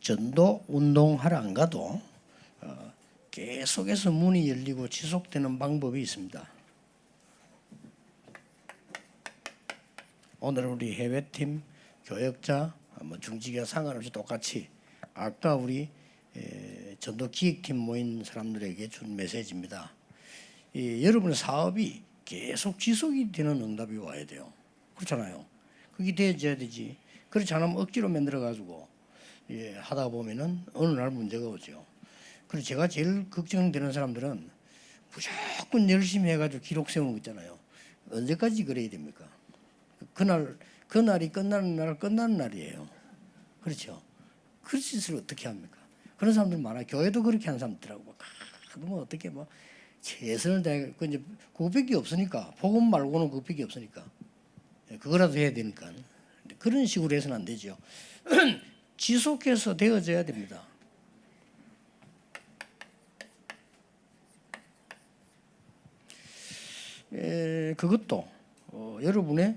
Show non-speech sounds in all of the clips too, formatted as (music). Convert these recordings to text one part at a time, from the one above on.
전도 운동하러 안 가도 어, 계속해서 문이 열리고 지속되는 방법이 있습니다. 오늘 우리 해외팀 교역자 뭐 중직에 상관없이 똑같이 아까 우리 에, 전도 기획팀 모인 사람들에게 준 메시지입니다. 이, 여러분의 사업이 계속 지속이 되는 응답이 와야 돼요. 그렇잖아요. 그게 돼야 되지. 그렇지 않으면 억지로 만들어 가지고 예, 하다 보면은 어느 날 문제가 오죠. 그래서 제가 제일 걱정되는 사람들은 무조건 열심히 해가지고 기록 세우는 거 있잖아요. 언제까지 그래야 됩니까? 그날 그날이 끝나는 날 끝나는 날이에요. 그렇죠. 그런 짓을 어떻게 합니까? 그런 사람들 많아. 요 교회도 그렇게 하는 사람들 있더라고. 아, 뭐 어떻게 뭐 최선을 다해 그 이제 그것밖에 없으니까 복음 말고는 그것밖에 없으니까 예, 그거라도 해야 되니까 그런 식으로 해서는 안 되죠. (clears throat) 지속해서 되어져야 됩니다. 에, 그것도 어, 여러분의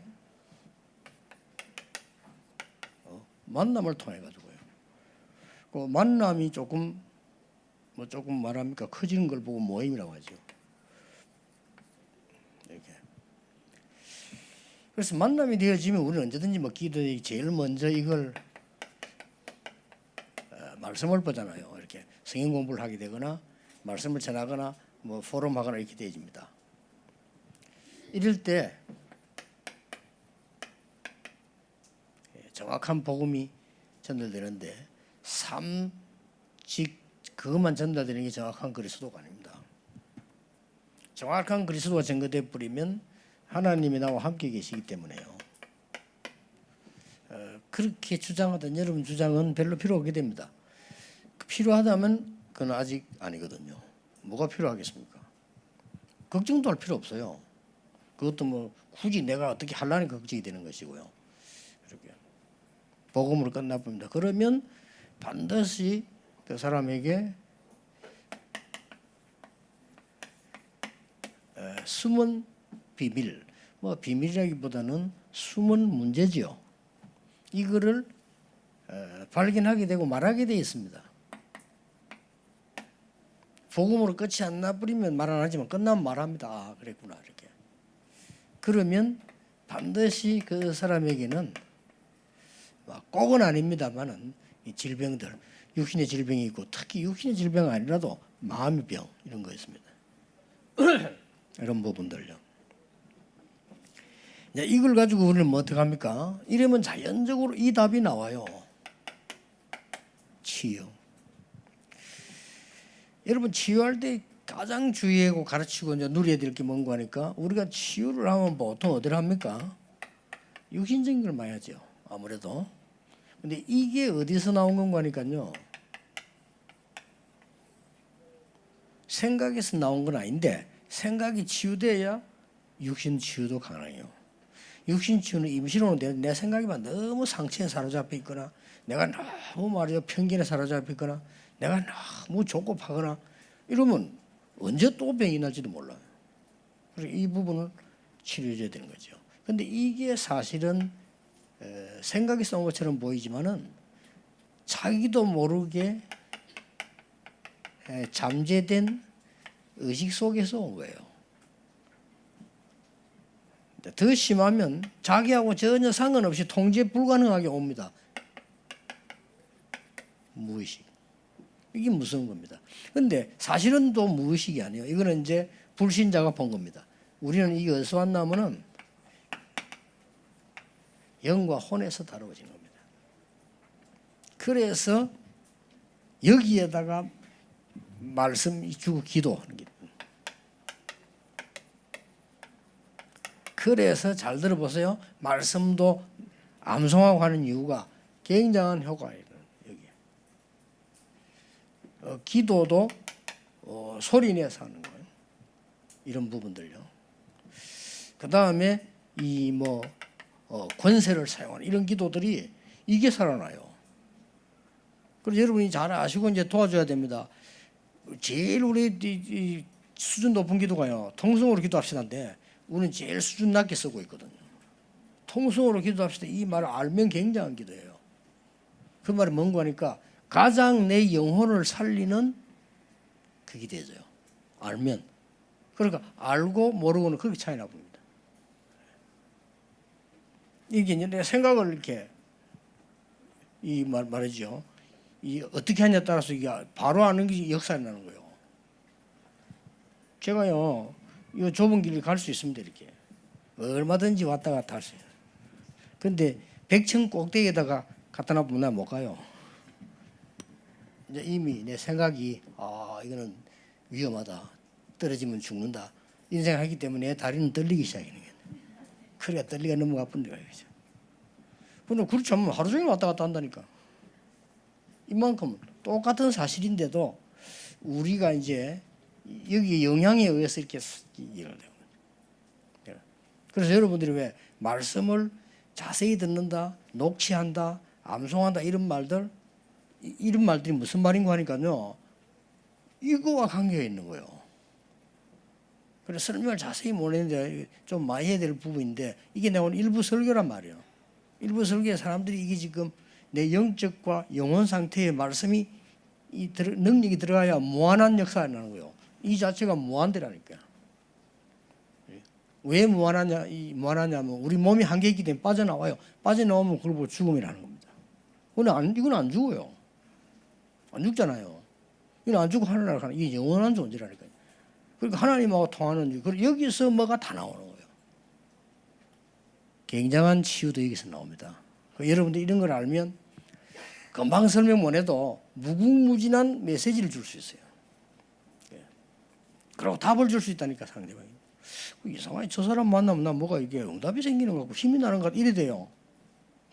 어, 만남을 통해 가지고요. 그 만남이 조금 뭐 조금 말합니까 커지는 걸 보고 모임이라고 하죠. 이렇게. 그래서 만남이 되어지면 우리는 언제든지 뭐 기도에 제일 먼저 이걸 어, 말씀을 보잖아요. 이렇게 성경 공부를 하게 되거나 말씀을 전하거나 뭐 포럼하거나 이렇게 되어집니다. 이럴 때 예, 정확한 복음이 전달되는데 삼직 그것만 전달되는 게 정확한 그리스도가 아닙니다. 정확한 그리스도가 전거돼 버리면 하나님이 나와 함께 계시기 때문에요. 어, 그렇게 주장하던 여러분 주장은 별로 필요 없게 됩니다. 필요하다면 그건 아직 아니거든요. 뭐가 필요하겠습니까? 걱정도 할 필요 없어요. 그것도 뭐 굳이 내가 어떻게 하려는 걱정이 되는 것이고요. 이렇게 복음으로 끝나봅니다. 그러면 반드시 그 사람에게 에, 숨은 비밀, 뭐 비밀이라기보다는 숨은 문제지요. 이거를 에, 발견하게 되고 말하게 돼 있습니다. 복음으로 끝이 안 나버리면 말 안 하지만 끝나면 말합니다. 아, 그랬구나 이렇게. 그러면 반드시 그 사람에게는 막 꼭은 아닙니다만은 이 질병들 육신의 질병이 있고 특히 육신의 질병 아니라도 마음의 병 이런 거 있습니다. (clears throat) 이런 부분들요. 이제 이걸 가지고 우리는 뭐 어떻게 합니까? 이러면 자연적으로 이 답이 나와요. 치유. 여러분 치유할 때 가장 주의하고 가르치고 이제 누려야 될 게 뭔가 하니까 우리가 치유를 하면 보통 어디를 합니까? 육신적인 걸 많이 하죠. 아무래도. 근데 이게 어디서 나온 건가 하니까요. 생각에서 나온 건 아닌데 생각이 치유돼야 육신 치유도 가능해요. 육신 치유는 임시로는 내, 내 생각이 만 너무 상처에 사로잡혀 있거나 내가 너무 말이죠 편견에 사로잡혀 있거나 내가 너무 조급하거나 이러면 언제 또 병이 날지도 몰라요. 그래서 이 부분을 치료해줘야 되는 거죠. 근데 이게 사실은 에, 생각이 싸운 것처럼 보이지만은 자기도 모르게 에, 잠재된 의식 속에서 온 거예요. 더 심하면 자기하고 전혀 상관없이 통제 불가능하게 옵니다. 무의식. 이게 무서운 겁니다. 근데 사실은 또 무의식이 아니에요. 이거는 이제 불신자가 본 겁니다. 우리는 이게 어디서 왔냐면은 영과 혼에서 다루어진 겁니다. 그래서 여기에다가 말씀 주고 기도하는 게 그래서 잘 들어보세요. 말씀도 암송하고 하는 이유가 굉장한 효과예요. 여기. 어, 기도도 어, 소리 내서 하는 거예요. 이런 부분들요. 그 다음에 이뭐 어, 권세를 사용하는 이런 기도들이 이게 살아나요. 그래서 여러분이 잘 아시고 이제 도와줘야 됩니다. 제일 우리 이, 이 수준 높은 기도가요. 통성으로 기도합시다인데 우리는 제일 수준 낮게 쓰고 있거든요. 통성으로 기도합시다 이 말을 알면 굉장한 기도예요. 그 말이 뭔가 하니까 가장 내 영혼을 살리는 그게 되죠. 알면. 그러니까 알고 모르고는 그렇게 차이 나 봅니다. 이게 이제 내 생각을 이렇게 이 말 말이죠. 이 어떻게 하냐에 따라서 이게 바로 아는 게 역사에 나는 거예요. 제가요, 이 좁은 길을 갈 수 있습니다 이렇게 얼마든지 왔다 갔다 할 수 있어요. 근데 백층 꼭대기에다가 갖다 놔보면 나못 가요. 이제 이미 내 생각이 아 이거는 위험하다 떨어지면 죽는다 이런 생각하기 때문에 내 다리는 떨리기 시작하는 거예요. 그래야 떨리가 너무 아픈데 말이죠. 근데 그렇지 않으면 하루 종일 왔다 갔다 한다니까. 이만큼 똑같은 사실인데도 우리가 이제 여기 영향에 의해서 이렇게 일을 해요. 그래서 여러분들이 왜 말씀을 자세히 듣는다, 녹취한다, 암송한다 이런 말들 이- 이런 말들이 무슨 말인가 하니까요. 이거와 관계가 있는 거예요. 그래서 설명을 자세히 못했는데 좀 많이 해야 될 부분인데 이게 내가 오늘 일부 설교란 말이에요. 일부 설교에 사람들이 이게 지금 내 영적과 영혼 상태의 말씀이 이 들- 능력이 들어가야 무한한 역사가 나는 거예요. 이 자체가 무한대라니까. 왜 무한하냐? 이 무한하냐면 우리 몸이 한계 있기 때문에 빠져나와요. 빠져나오면 그걸 보고 죽음이라는 겁니다. 안 이건 안 죽어요. 안 죽잖아요. 이건 안 죽고 하늘나라 가는 이게 영원한 존재라니까요. 그러니까 하나님하고 통하는 그 여기서 뭐가 다 나오는 거예요. 굉장한 치유도 여기서 나옵니다. 그 여러분들 이런 걸 알면 금방 설명 못 해도 무궁무진한 메시지를 줄 수 있어요. 예. 그리고 답을 줄 수 있다니까 상대방이. 그 이상하게 저 사람 만나면 나 뭐가 이게 응답이 생기는 것 같고 힘이 나는 것 같고 이래 돼요.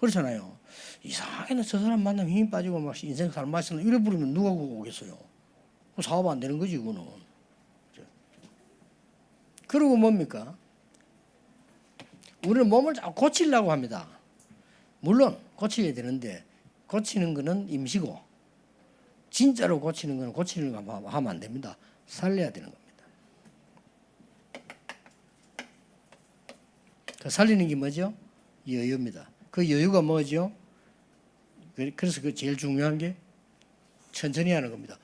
그렇잖아요. 이상하게 저 사람 만나면 힘이 빠지고 막 인생 살맛있는 이래 부르면 누가 그거 오겠어요. 그 사업 안 되는 거지 그거는. 그리고 뭡니까? 우리는 몸을 고치려고 합니다. 물론 고쳐야 되는데 고치는 거는 임시고 진짜로 고치는 거는 고치는 거 하면 안 됩니다. 살려야 되는 겁니다. 그 살리는 게 뭐죠? 여유입니다. 그 여유가 뭐죠? 그- 그래서 그 제일 중요한 게 천천히 하는 겁니다.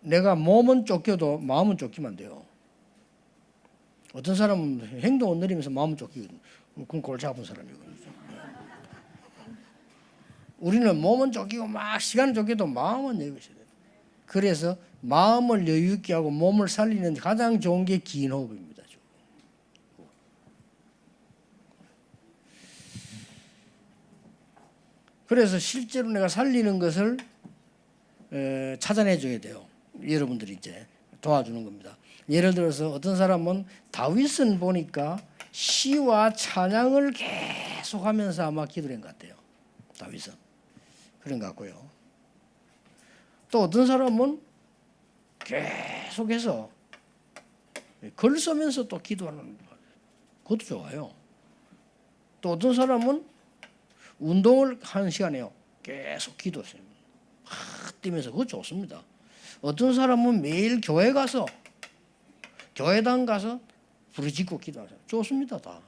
내가 몸은 쫓겨도 마음은 쫓기면 안 돼요. 어떤 사람은 행동을 느리면서 마음은 쫓기거든. 그건 골치 아픈 사람이거든요. (laughs) 우리는 몸은 쫓기고 막 시간은 쫓겨도 마음은 여유 있어야 돼요. 그래서 마음을 여유 있게 하고 몸을 살리는 가장 좋은 게 긴 호흡입니다. 그래서 실제로 내가 살리는 것을 에, 찾아내 줘야 돼요. 여러분들이 이제 도와주는 겁니다. 예를 들어서 어떤 사람은 다윗은 보니까 시와 찬양을 계속하면서 아마 기도를 한것 같아요. 다윗은 그런 것 같고요. 또 어떤 사람은 계속해서 글 쓰면서 또 기도하는 그것도 좋아요. 또 어떤 사람은 운동을 하는 시간에요. 계속 기도했어요. 막 뛰면서 그거 좋습니다. 어떤 사람은 매일 교회 가서 교회당 가서 부르짖고 기도하세요. 좋습니다, 다.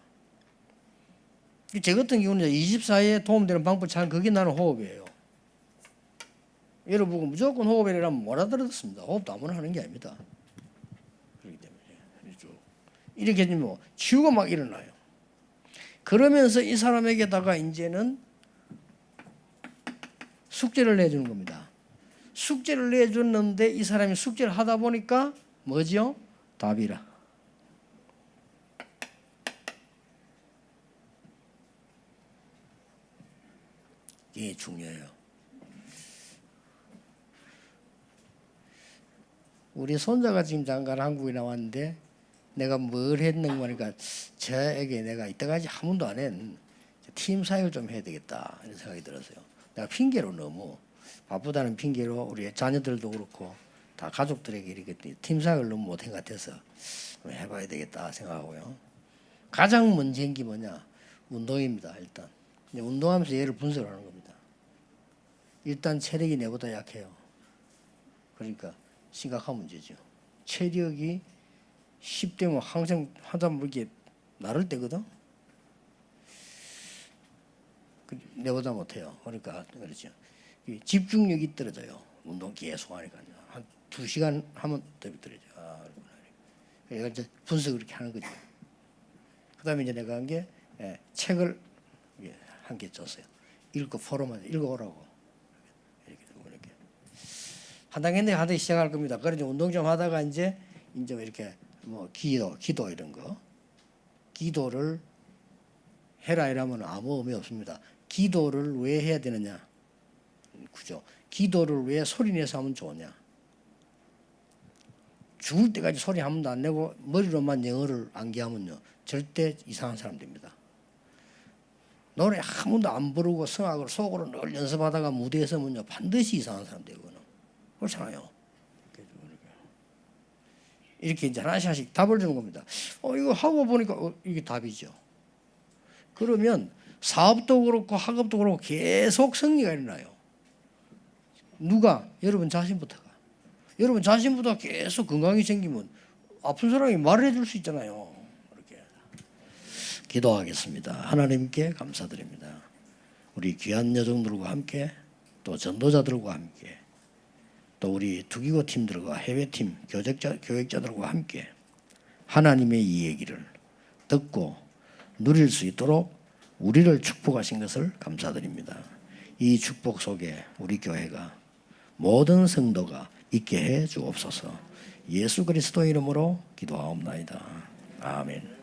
제 같은 경우는 24에 도움되는 방법 잘 그게 나는 호흡이에요. 여러분 무조건 호흡이라면 못 알아들었습니다. 호흡도 아무나 하는 게 아닙니다. 그렇기 때문에 쭉 이렇게 되면 뭐 치유가 막 일어나요. 그러면서 이 사람에게다가 이제는 숙제를 내주는 겁니다. 숙제를 내줬는데 이 사람이 숙제를 하다 보니까 뭐죠? 답이라. 이게 중요해요. 우리 손자가 지금 잠깐 한국에 나왔는데 내가 뭘 했는가 하니까 저에게 내가 이때까지 한 번도 안 했는 팀 사역을 좀 해야 되겠다 이런 생각이 들었어요. 내가 핑계로 너무 바쁘다는 핑계로 우리 자녀들도 그렇고 다 가족들에게 이렇게 팀 사역을 너무 못한 것 같아서 좀 해봐야 되겠다 생각하고요. 가장 문제인 게 뭐냐 운동입니다. 일단 운동하면서 얘를 분석하는 겁니다. 일단 체력이 내보다 약해요. 그러니까 심각한 문제죠. 체력이 10대면 항상 항상 뭐 이렇게 나를 때거든. 그 내보다 못해요. 그러니까 그렇죠. 이 집중력이 떨어져요. 운동 계속 하니까 한 두 시간 하면 떨어져요. 아, 그렇구나. 이제 분석 그렇게 하는 거죠. 그다음에 이제 내가 한게 예, 책을 한 개 줬어요. 읽고 포럼만 읽어오라고 이렇게 이렇게 한 단계 내 하기 시작할 겁니다. 그래서 운동 좀 하다가 이제 이제 이렇게 뭐 기도 기도 이런 거 기도를 해라 이러면 아무 의미 없습니다. 기도를 왜 해야 되느냐? 그죠? 기도를 왜 소리 내서 하면 좋으냐? 죽을 때까지 소리 한 번도 안 내고 머리로만 영어를 암기하면요 절대 이상한 사람 됩니다. 노래 한 번도 안 부르고 성악을 속으로 늘 연습하다가 무대에 서면요 반드시 이상한 사람 되거든요. 그렇잖아요. 이렇게 이제 하나씩 하나씩 답을 주는 겁니다. 어 이거 하고 보니까 어, 이게 답이죠. 그러면 사업도 그렇고 학업도 그렇고 계속 승리가 일어나요. 누가 여러분 자신부터가 여러분 자신보다 계속 건강이 생기면 아픈 사람이 말을 해줄 수 있잖아요. 이렇게 기도하겠습니다. 하나님께 감사드립니다. 우리 귀한 여정들과 함께 또 전도자들과 함께 또 우리 투기고 팀들과 해외팀 교직자 교육자들과 함께 하나님의 이 얘기를 듣고 누릴 수 있도록 우리를 축복하신 것을 감사드립니다. 이 축복 속에 우리 교회가 모든 성도가 있게 해 주옵소서. 예수 그리스도 이름으로 기도하옵나이다. 아멘.